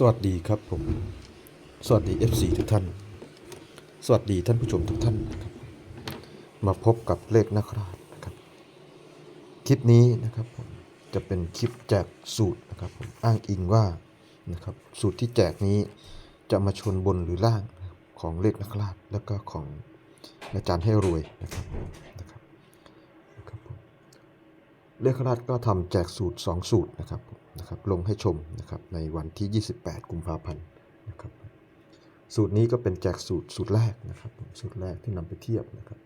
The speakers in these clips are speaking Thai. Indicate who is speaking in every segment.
Speaker 1: สวัสดีครับผม สวัสดี FC ทุกท่าน สวัสดีท่านผู้ชมทุกท่านนะครับ มาพบกับเลขนักราชนะครับ คลิปนี้นะครับผมจะเป็นคลิปแจกสูตรนะครับผมอ้างอิงว่านะครับสูตรที่แจกนี้จะมาชนบนหรือล่างของเลขนักราชแล้วก็ของอาจารย์ให้รวยนะครับ เลขราชก็ทำแจกสูตร 2 สูตรนะครับนะครับ ลงให้ชมนะครับในวันที่ 28 กุมภาพันธ์นะครับ สูตรนี้ก็เป็นแจกสูตรสูตรแรกนะครับ สูตรแรกที่นำไปเทียบนะครับ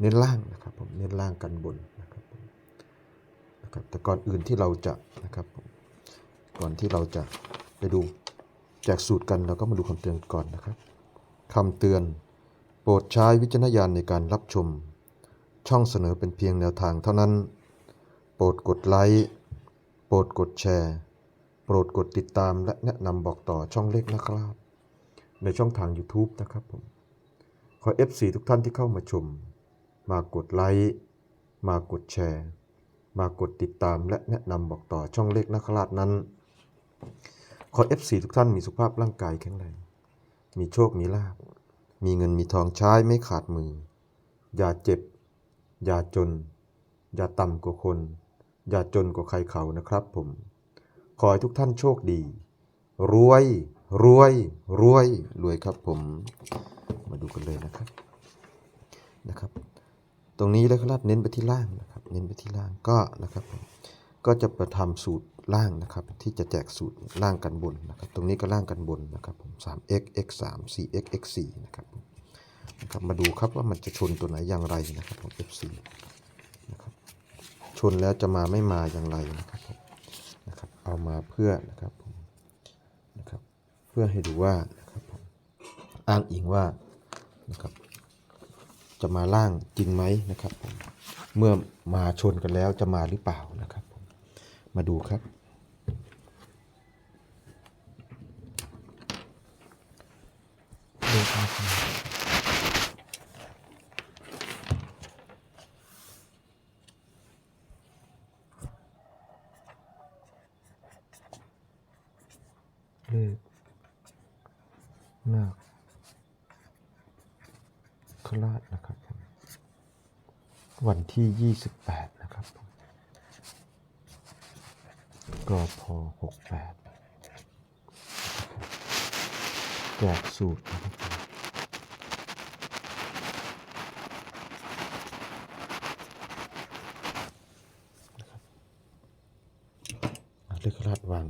Speaker 1: เน้นล่างนะครับผมเน้นล่างกันบนนะครับผมนะครับแต่ก่อนอื่นที่เราจะนะครับผมก่อนที่เราจะไปดูแจกสูตรกันเราก็มาดูคำเตือนก่อนนะครับคำเตือนโปรดใช้วิจารณญาณในการรับชม ช่องเสนอเป็นเพียงแนวทางเท่านั้น ปรดกดไลค์ โปรดกดแชร์ โปรดกดติดตามและแนะนำบอกต่อช่องเล็กนะครับ ในช่องทาง YouTube นะครับผม ขอ FC ทุกท่านที่เข้ามาชม มากดไลค์ มากดแชร์ มากดติดตามและแนะนำบอกต่อช่องเล็กนักราชนั้น ขอ FC ทุกท่านมีสุขภาพร่างกายแข็งแรง มีโชค มีลาภ มีเงินมีทองใช้ไม่ขาดมือ อย่าเจ็บ อย่าจน อย่าต่ำกว่าคน อย่าจนกว่าใครเขานะครับผม ขอให้ทุกท่านโชคดี รวย รวย รวย รวยครับผม มาดูกันเลยนะครับ นะครับ ตรงนี้แล้วก็ลาดเน้นไปที่ล่างนะครับ เน้นไปที่ล่างก็นะครับผม ก็จะประทำสูตรล่างนะครับ ที่จะแจกสูตรล่างกันบนนะครับ ตรงนี้ก็ล่างกันบนนะครับผม 3x x 3 4x x 4นะครับนะครับ มาดูครับว่ามันจะชนตัวไหนอย่างไรนะครับผม f4 ชนแล้วจะมาไม่มาอย่างไรนะครับผมนะครับ เอามาเพื่อนะครับผมนะครับ เพื่อให้ดูว่านะครับผมอ้างอิงว่านะครับ จะมาล่างจริงไหมนะครับผมเมื่อมาชนกันแล้วจะมาหรือเปล่านะครับผมมาดูครับ เลขนาคคราชนะครับผมวัน ที่ 28 นะครับ กพ68แจกสูตรนะครับผมนะครับอะเลขราชวาง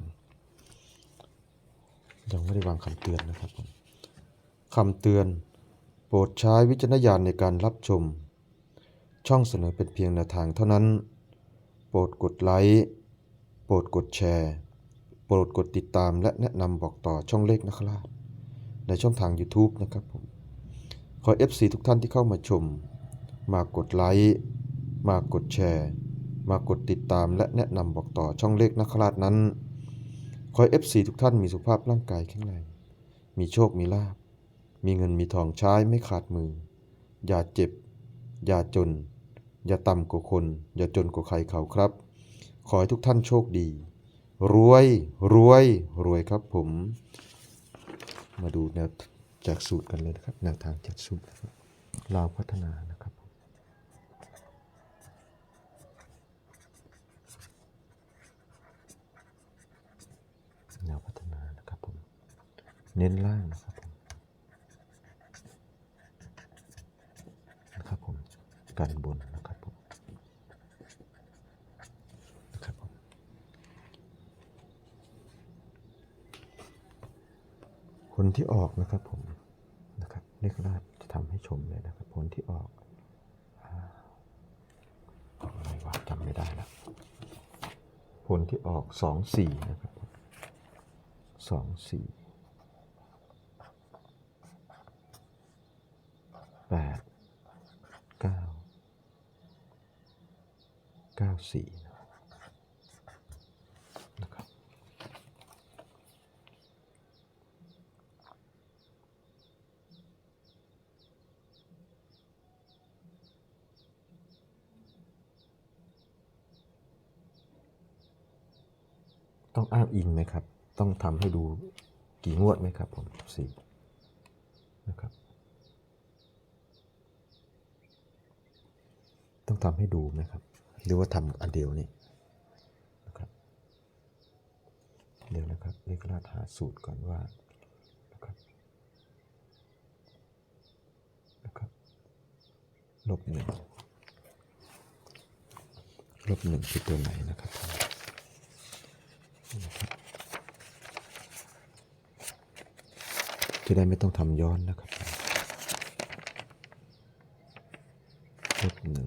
Speaker 1: ยังไม่ได้วางคำเตือนนะครับผมคำเตือน โปรดใช้วิจารณญาณในการรับชม ช่องเสนอเป็นเพียงแนวทางเท่านั้น โปรดกดไลค์ โปรดกดแชร์ โปรดกดติดตามและแนะนำบอกต่อช่องเลขนะครับในช่องทาง YouTube นะครับผม ขอ FC ทุกท่านที่เข้ามาชม มากดไลค์ มากดแชร์ มากดติดตามและแนะนำบอกต่อช่องเลขนะครับนั้น ขอ FC ทุกท่านมีสุขภาพร่างกายแข็งแรง มีโชค มีลาภมีเงินมีทองใช้ไม่ขาดมือ อย่าเจ็บ อย่าจน อย่าต่ำกว่าคน อย่าจนกว่าใครเขาครับ ขอให้ทุกท่านโชคดี รวย รวย รวยครับผม มาดูแนวแจกสูตรกันเลยนะครับ แนวทางแจกสูตรนะครับลาวพัฒนานะครับผมแนวพัฒนานะครับผม เน้นล่างนะครับผมนะครับผมการบนนะครับผมนะครับผมผ ลที่ออกนะครับผมนะครับเลขราชจะทำให้ชมเลยนะครับ ผลที่ออกอะไรวะจำไม่ได้แล้วผลที่ออกสองสี่นะครับสองสี่แปดเก้าเก้าสี่ ต้องอ้างอิงไหมครับ ต้องทำให้ดูกี่งวดไหมครับผมสี่นะครับ ต้องทำให้ดูไหมครับ หรือว่าทำอันเดียวนี่นะครับ เดี๋ยวนะครับเลขรหัสหาสูตรก่อนว่านะครับนะครับลบหนึ่งลบหนึ่งคือตัวไหนนะครับ จะได้ไม่ต้องทำย้อนนะครับลบหนึ่ง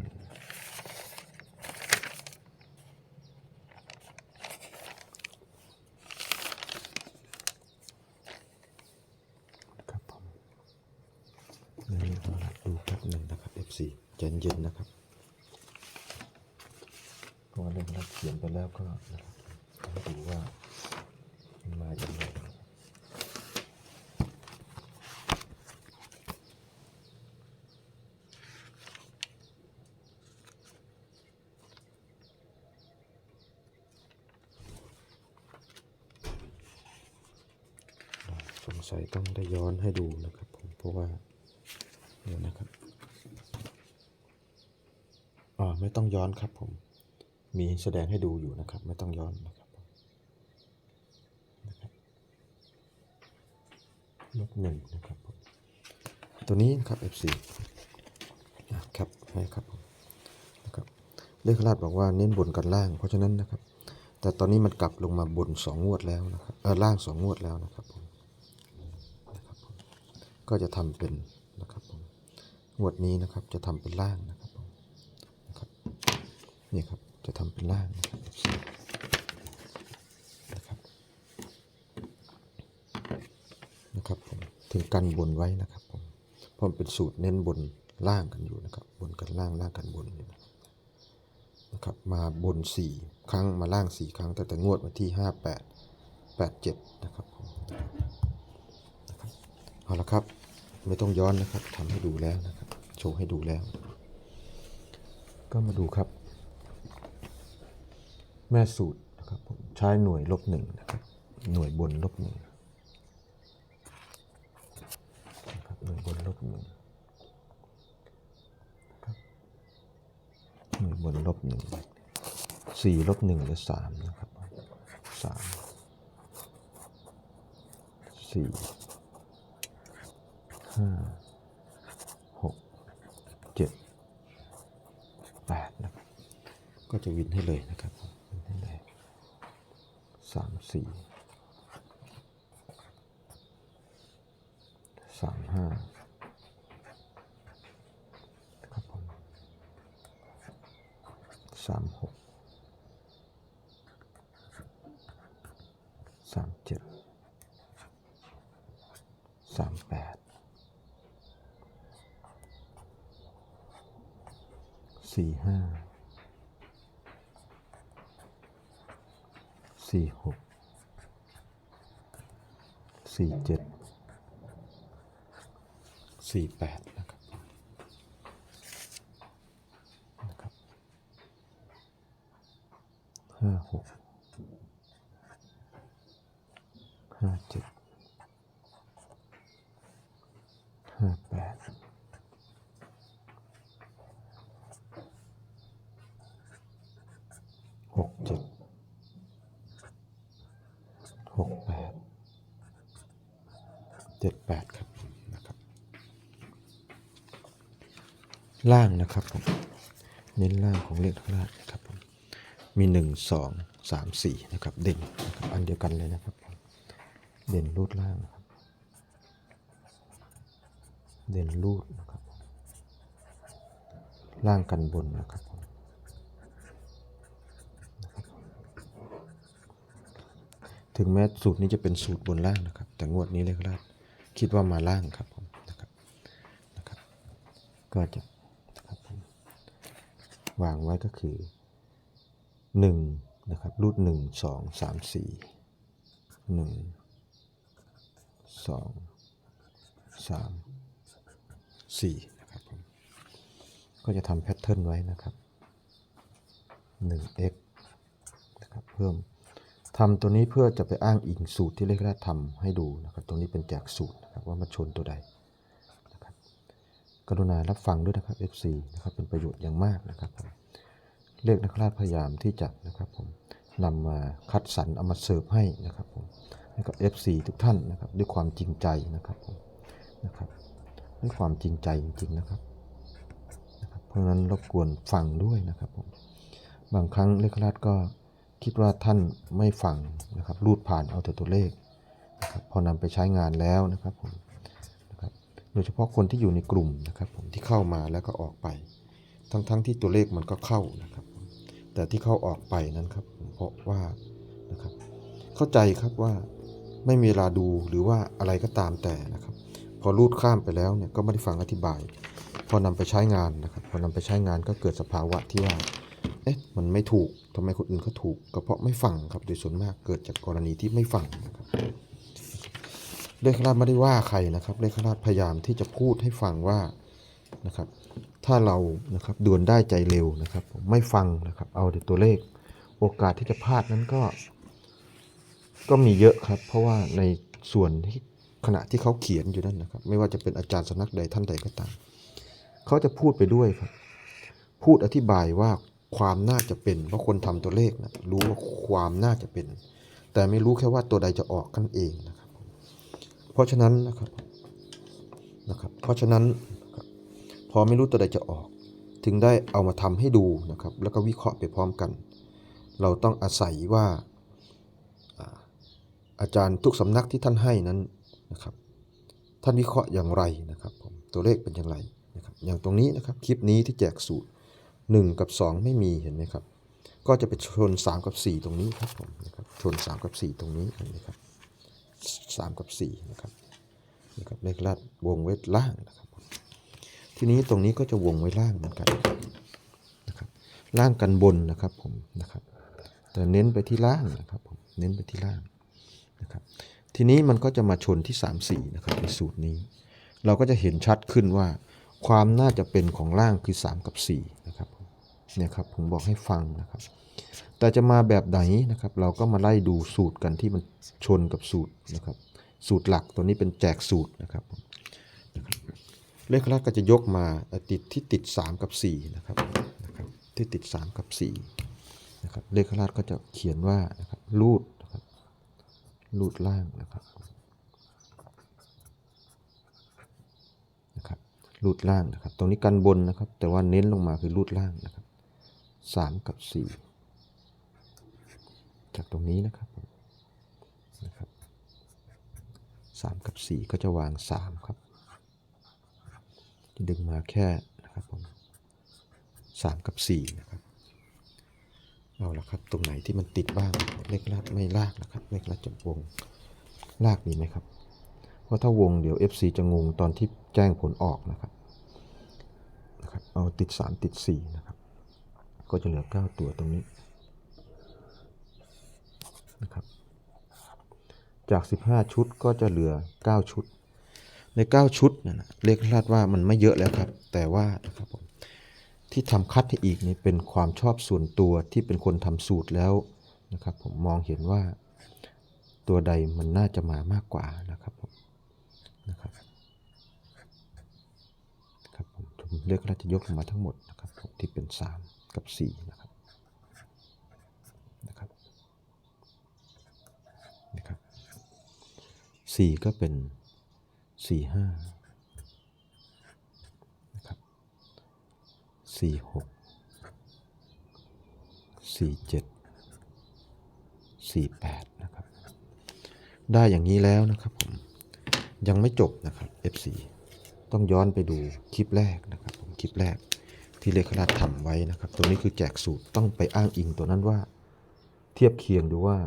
Speaker 1: ครับผมนี่เราดูแป๊บหนึ่งนะครับ F4 ใจเย็นๆนะครับเพราะว่าเรื่องเราเขียนไปแล้วก็นะครับให้ดูว่ามันมาอย่างไร สงสัยต้องได้ย้อนให้ดูนะครับผมเพราะว่าเดี๋ยวนะครับอ๋อไม่ต้องย้อนครับผมมีแสดงให้ดูอยู่นะครับ ไม่ต้องย้อนนะครับนะครับลบหนึ่งนะครับผมตัวนี้นะครับ F4 นะครับให้ครับผมนะครับเลขราชบอกว่าเน้นบนกันล่าง เพราะฉะนั้นนะครับ แต่ตอนนี้มันกลับลงมาบนสองงวดแล้วนะครับเออล่างสองงวดแล้วนะครับ ก็จะทำเป็นนะครับผมงวดนี้นะครับจะทำเป็นล่างนะครับผมนะครับนี่ครับจะทำเป็นล่างนะครับนะครับนะครับผมถึงกันบนไว้นะครับผมเพราะมันเป็นสูตรเน้นบนล่างกันอยู่นะครับ บนกันล่างล่างกันบนอยู่นะครับนะครับมาบนสี่ครั้งมาล่างสี่ครั้งแต่แต่งวดวันที่ห้าแปดแปดเจ็ดนะครับ เอาละครับ ไม่ต้องย้อนนะครับทำให้ดูแล้วนะครับ โชว์ให้ดูแล้ว ก็มาดูครับ แม่สูตรนะครับผมใช้หน่วยลบหนึ่งนะครับ หน่วยบนลบหนึ่งนะครับหน่วยบนลบหนึ่งนะครับหน่วยบนลบหนึ่งสี่ลบหนึ่งหรือสามนะครับสามสี่ ห้าหกเจ็ดแปดนะครับก็จะวินให้เลยนะครับวินให้เลยสามสี่สามห้าครับผมสามหกสามเจ็ดสามแปด สี่ห้าสี่หกสี่เจ็ดสี่แปดนะครับนะครับห้าหกห้าเจ็ดห้าแปด หกเจ็ดหกแปด เจ็ดแปดครับนะครับ ล่างนะครับผมเน้นล่างของเลขข้างล่างนะครับผมมีหนึ่งสองสามสี่นะครับเด่นนะครับอันเดียวกันเลยนะครับเด่นรูดล่างนะครับ เด่นรูดนะครับ ล่างกันบนนะครับผมถึงแม้สูตรนี้จะเป็นสูตรบนล่างนะครับ แต่งวดนี้เลขราช คิดว่ามาล่างครับผมนะครับนะครับ ก็จะนะครับผมวางไว้ก็คือหนึ่งนะครับรูดหนึ่งสองสามสี่หนึ่งสองสามสี่นะครับผมก็จะทำแพทเทิร์นไว้นะครับหนึ่ง x นะครับเพิ่ม ทำตัวนี้เพื่อจะไปอ้างอิงสูตรที่เลขแรกทำให้ดูนะครับตรงนี้เป็นแจกสูตรนะครับว่ามันชนตัวใดนะครับ กรุณารับฟังด้วยนะครับ FC นะครับเป็นประโยชน์อย่างมากนะครับเลขนักราชพยายามที่จะนะครับผมนำมาคัดสรรเอามาเสิร์ฟให้นะครับผมให้กับ FC ทุกท่านนะครับ ด้วยความจริงใจนะครับผมนะครับด้วยความจริงใจจริงๆนะครับนะครับ เพราะฉะนั้นรบกวนฟังด้วยนะครับผมบางครั้งเลขราชก็ คิดว่าท่านไม่ฟังนะครับรูดผ่านเอาแต่ตัวเลขนะครับพอนำไปใช้งานแล้วนะครับผมนะครับโดยเฉพาะคนที่อยู่ในกลุ่มนะครับผมที่เข้ามาแล้วก็ออกไป ทั้งๆทที่ตัวเลขมันก็เข้านะครับแต่ที่เข้าออกไปนั้นครับผมเพราะว่านะครับเข้าใจครับว่าไม่มีเวลาดูหรือว่าอะไรก็ตามแต่นะครับ พอรูดข้ามไปแล้วเนี่ยก็ไม่ได้ฟังอธิบาย พอนำไปใช้งานนะครับ พอนำไปใช้งานก็เกิดสภาวะที่ว่า เอ๊ะมันไม่ถูกทำไมคนอื่นเขาถูกก็เพราะไม่ฟังครับ โดยส่วนมากเกิดจากกรณีที่ไม่ฟังนะครับเลขราชไม่ได้ว่าใครนะครับเลขราชพยายามที่จะพูดให้ฟังว่านะครับ ถ้าเรานะครับด่วนได้ใจเร็วนะครับ ไม่ฟังนะครับ เอาแต่ตัวเลขโอกาสที่จะพลาดนั้นก็ ก็มีเยอะครับ เพราะว่าในส่วนที่ขณะที่เขาเขียนอยู่นั่นนะครับ ไม่ว่าจะเป็นอาจารย์สนักใดท่านใดก็ตามเขาจะพูดไปด้วยครับ พูดอธิบายว่า ความน่าจะเป็น เพราะคนทำตัวเลขนะรู้ว่าความน่าจะเป็น แต่ไม่รู้แค่ว่าตัวใดจะออกกันเองนะครับ เพราะฉะนั้นนะครับนะครับ เพราะฉะนั้นพอไม่รู้ตัวใดจะออก ถึงได้เอามาทำให้ดูนะครับ แล้วก็วิเคราะห์ไปพร้อมกัน เราต้องอาศัยว่าอาจารย์ทุกสำนักที่ท่านให้นั้นนะครับ ท่านวิเคราะห์อย่างไรนะครับผมตัวเลขเป็นอย่างไรนะครับอย่างตรงนี้นะครับคลิปนี้ที่แจกสูตร 1 กับ 2 ไม่มีเห็นไหมครับ ก็จะไปชน 3 กับ 4 ตรงนี้ครับผมนะครับชน 3 กับ 4 ตรงนี้เห็นไหมครับสามกับสี่นะครับนะครับเลขลัดวงไว้ล่างนะครับ ทีนี้ตรงนี้ก็จะวงไว้ล่างเหมือนกันนะครับล่างกันบนนะครับผมนะครับแต่เน้นไปที่ล่างนะครับผมเน้นไปที่ล่างนะครับทีนี้มันก็จะมาชนที่ 3 4นะครับในสูตรนี้ เราก็จะเห็นชัดขึ้นว่า ความน่าจะเป็นของล่างคือ 3 กับ4นะครับเนี่ยครับผมบอกให้ฟังนะครับ แต่จะมาแบบไหนนะครับ เราก็มาไล่ดูสูตรกันที่มันชนกับสูตรนะครับ สูตรหลักตัวนี้เป็นแจกสูตรนะครับเลขแรกก็จะยกมาติดที่ติด 3 กับ4นะครับนะครับที่ติด 3 กับ4นะครับเลขราชก็จะเขียนว่านะครับรูดนะครับรูดล่างนะครับนะค รูดล่างนะครับ ตรงนี้กันบนนะครับ แต่ว่าเน้นลงมาคือรูดล่างนะครับ3กับ4จากตรงนี้นะครับนะครับสามกับสี่ก็จะวางสามครับ ดึงมาแค่นะครับผมสามกับสี่นะครับเอาละครับ ตรงไหนที่มันติดบ้างเลขลากไม่ลากนะครับเลขลากจะวงลากมีไหมครับ เพราะถ้าวงเดี๋ยว FC จะงงตอนที่ แจ้งผลออกนะครับนะครับ เอาติด 3 ติด 4 นะครับ ก็จะเหลือ 9 ตัวตรงนี้นะครับ จาก 15 ชุดก็จะเหลือ 9 ชุด ใน 9 ชุดนะนะเลขคาดว่ามันไม่เยอะแล้วครับ แต่ว่านะครับผมที่ทำคัดให้อีกนี่เป็นความชอบส่วนตัวที่เป็นคนทำสูตรแล้วนะครับ ผมมองเห็นว่าตัวใดมันน่าจะมามากกว่านะครับผมนะครับครับผม เลขเราจะยกออกมาทั้งหมดนะครับที่เป็น 3 กับ 4 นะครับนะครับนะครับสี่ก็เป็นสี่ห้านะครับสี่หกสี่เจ็ดสี่แปดนะครับได้อย่างนี้แล้วนะครับผมยังไม่จบนะครับ FC ต้องย้อนไปดูคลิปแรกนะครับผมคลิปแรกที่เลขาราชทำไว้นะครับ ตรงนี้คือแจกสูตรต้องไปอ้างอิงตัวนั้นว่า เทียบเคียงดูว่า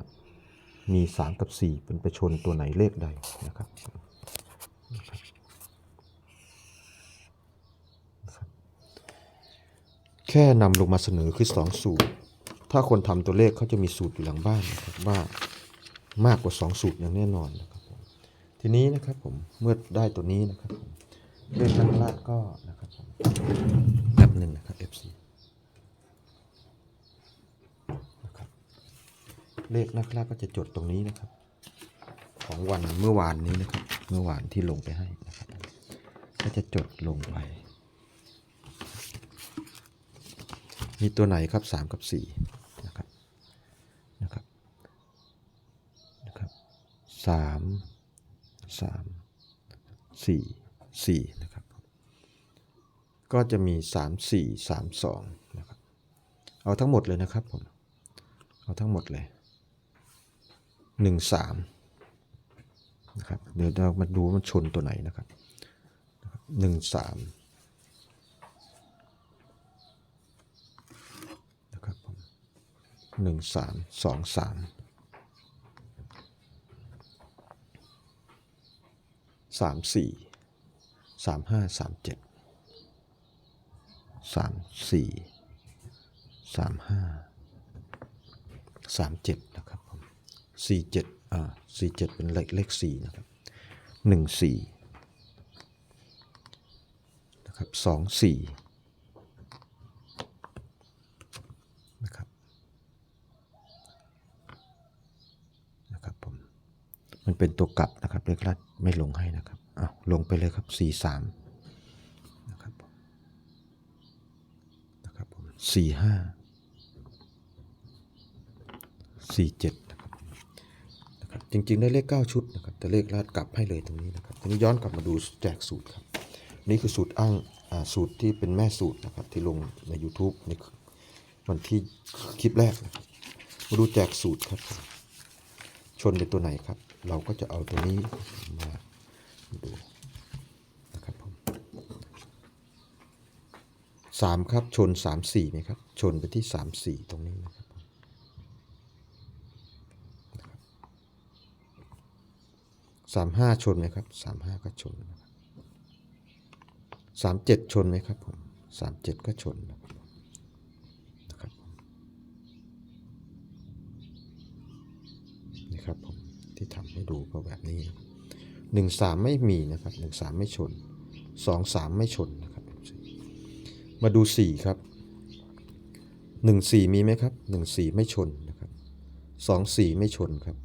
Speaker 1: มี 3 กับ 4 เป็นไปชนตัวไหนเลขใดนะครับแค่นำลงมาเสนอคือ 2 สูตร ถ้าคนทำตัวเลขเขาจะมีสูตรอยู่หลังบ้านนะครับว่ามากกว่า 2 สูตรอย่างแน่นอนนะครับทีนี้นะครับผมเมื่อได้ตัวนี้นะครับผม เลขนักล่าก็นะครับผมแป๊บหนึ่งนะครับ FC นะครับเลขนักล่าก็จะจดตรงนี้นะครับ ของวันเมื่อวานนี้นะครับ เมื่อวานที่ลงไปให้นะครับก็จะจดลงไปมีตัวไหนครับสามกับสี่นะครับนะครับนะครับสาม สี่นะครับก็จะมีสามสี่สามสองนะครับเอาทั้งหมดเลยนะครับผมเอาทั้งหมดเลยหนึ่งสามนะครับเดี๋ยวเรามาดูมันชนตัวไหนนะครับหนึ่งสามนะครับผมหนึ่งสามสองสามสามสี่ สามห้าสามเจ็ดสามสี่สามห้าสามเจ็ดนะครับผมสี่เจ็ดอ่าสี่เจ็ดเป็นเลขเลขสี่นะครับหนึ่งสี่นะครับสองสี่นะครับนะครับผมมันเป็นตัวกลับนะครับเลขลัดไม่ลงให้นะครับ ลงไปเลยครับสี่สามนะครับผมนะครับผมสี่ห้าสี่เจ็ดนะครับนะครับจริงๆ ได้เลข 9 ชุดนะครับแต่เลขลาดกลับให้เลยตรงนี้นะครับทีนี้ย้อนกลับมาดูแจกสูตรครับ นี่คือสูตรอ้างสูตรที่เป็นแม่สูตรนะครับที่ลงใน YouTube ในวันที่คลิปแรกนะครับมาดูแจกสูตรครับ ชนเป็นตัวไหนครับ เราก็จะเอาตัวนี้มาดูนะครับผม สามครับชนสามสี่ไหมครับชนไปที่สามสี่ตรงนี้นะครับสามห้าชนไหมครับสามห้าก็ชนนะครับสามเจ็ดชนไหมครับผมสามเจ็ดก็ชนนะครับนะครับผมนี่ครับผมที่ทำให้ดูก็แบบนี้หนึ่งสามไม่มีนะครับหนึ่งสามไม่ชนสองสามไม่ชนนะ มาดูสี่ครับหนึ่งสี่มีไหมครับหนึ่งสี่ไม่ชนนะครับสองสี่ไม่ชนครับ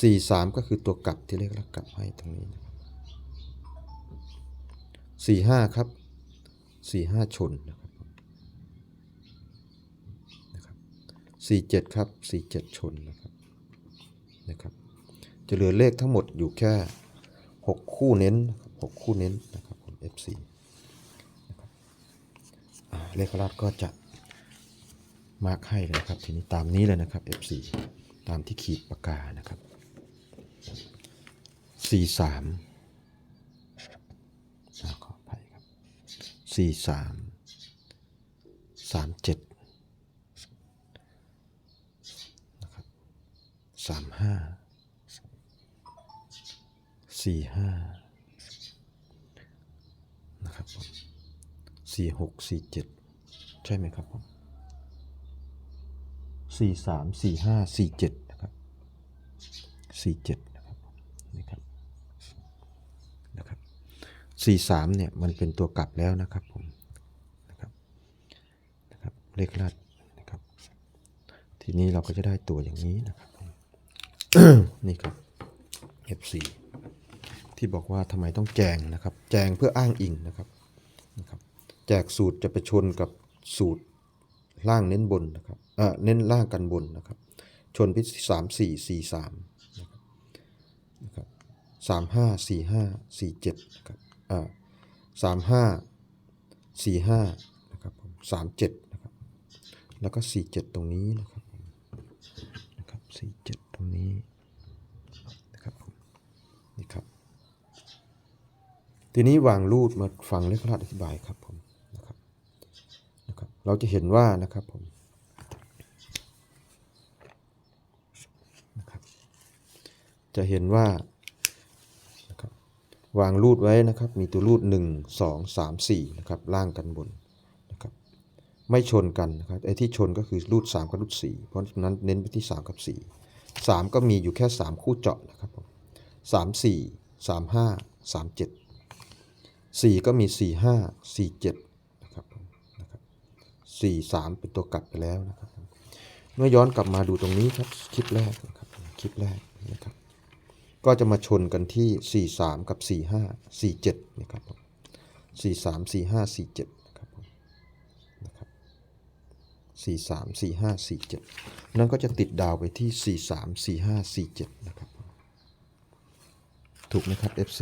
Speaker 1: สี่สามก็คือตัวกลับที่เรียกแล้วกลับให้ตรงนี้นะครับสี่ห้าครับสี่ห้าชนนะครับนะครับสี่เจ็ดครับสี่เจ็ดชนนะครับนะครับ จะเหลือเลขทั้งหมดอยู่แค่หกคู่เน้นนะครับหกคู่เน้นนะครับผม F4 เลขราชก็จะมาร์คให้เลยนะครับ ทีนี้ตามนี้เลยนะครับ F4 ตามที่ขีดปากกานะครับสี่สาขออภัยครับสี่สามสามเจ็ดนะครับสามห้าสี่ห้านะครับผมสี่หกสี่เจ็ด ใช่ไหมครับผมสี่สามสี่ห้าสี่เจ็ดนะครับสี่เจ็ดนะครับนะครับสี่สามเนี่ยมันเป็นตัวกลับแล้วนะครับผมนะครับนะครับเลขลัดนะครับ ทีนี้เราก็จะได้ตัวอย่างนี้นะครับนี่ครับ F4 ที่บอกว่าทำไมต้องแจงนะครับ แจงเพื่ออ้างอิงนะครับนะครับ แจกสูตรจะไปชนกับ สูตรล่างเน้นบนนะครับเอ่อเน้นล่างกันบนนะครับ ชนพิษสามสี่สี่สามนะครับสามห้าสี่ห้าสี่เจ็ดนะครับอ่าสามห้าสี่ห้านะครับผมสามเจ็ดนะครับ แล้วก็สี่เจ็ดตรงนี้นะครับนะครับสี่เจ็ดตรงนี้นะครับผมนี่ครับ ทีนี้วางรูดมาฟังเลขพระราชอธิบายครับผมนะครับนะครับ เราจะเห็นว่านะครับผมนะครับ จะเห็นว่านะครับวางรูดไว้นะครับ มีตัวรูด 1 2 3 4นะครับล่างกันบนนะครับไม่ชนกันนะครับไอ้ที่ชนก็คือรูด 3 กับรูด 4 เพราะฉะนั้นเน้นไปที่ 3 กับ 4 3 ก็มีอยู่แค่ 3 คู่เจาะนะครับผม3 4 3 5 3 7 4ก็มี4 5 4 7นะครับผมนะครับ 4 3 เป็นตัวกลับไปแล้วนะครับ เมื่อย้อนกลับมาดูตรงนี้ครับคลิปแรกนะครับคลิปแรกนะครับ ก็จะมาชนกันที่ 43 กับ 45 47 นะครับผม43 45 47 นะครับผมนะครับ43 45 47 นั่นก็จะติดดาวไปที่ 43 45 47 นะครับ ถูกไหมครับ F4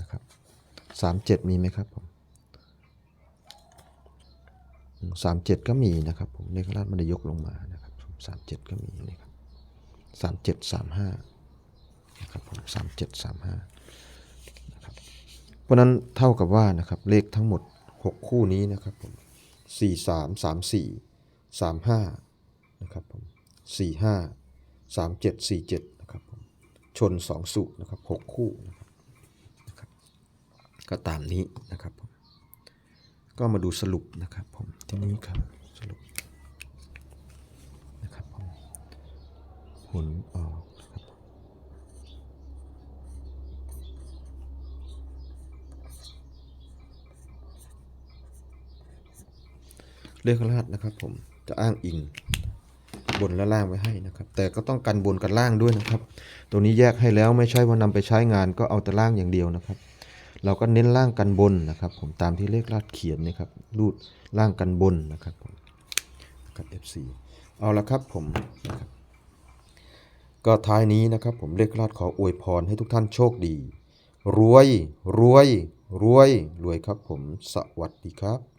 Speaker 1: นะครับ 37 มีไหมครับผม สามเจ็ดก็มีนะครับผมเลขราชมันได้ยกลงมานะครับสามเจ็ดก็มีนะครับสามเจ็ดสามห้านะครับผมสามเจ็ดสามห้านะครับเพราะนั้นเท่ากับว่านะครับเลขทั้งหมดหกคู่นี้นะครับผมสี่สามสามสี่สามห้านะครับผมสี่ห้าสามเจ็ดสี่เจ็ดนะครับผมชนสองสูตรนะครับหกคู่นะครับนะครับก็ตามนี้นะครับผม ก็มาดูสรุปนะครับผมที่นี้ครับสรุปนะครับผมผลออกนะครับเลขรหัสนะครับผมจะอ้างอิงบนและล่างไว้ให้นะครับ แต่ก็ต้องกันบนกันล่างด้วยนะครับ ตัวนี้แยกให้แล้วไม่ใช่ว่านำไปใช้งานก็เอาแต่ล่างอย่างเดียวนะครับ เราก็เน้นล่างกันบนนะครับ ผมตามที่เลขลาดเขียนนะครับรูดล่างกันบนนะครับผมกับ F4 เอาละครับผมนะครับก็ท้ายนี้นะครับ ผมเลขลาดขออวยพรให้ทุกท่านโชคดี รวยรวยรวยรวยครับผมสวัสดีครับ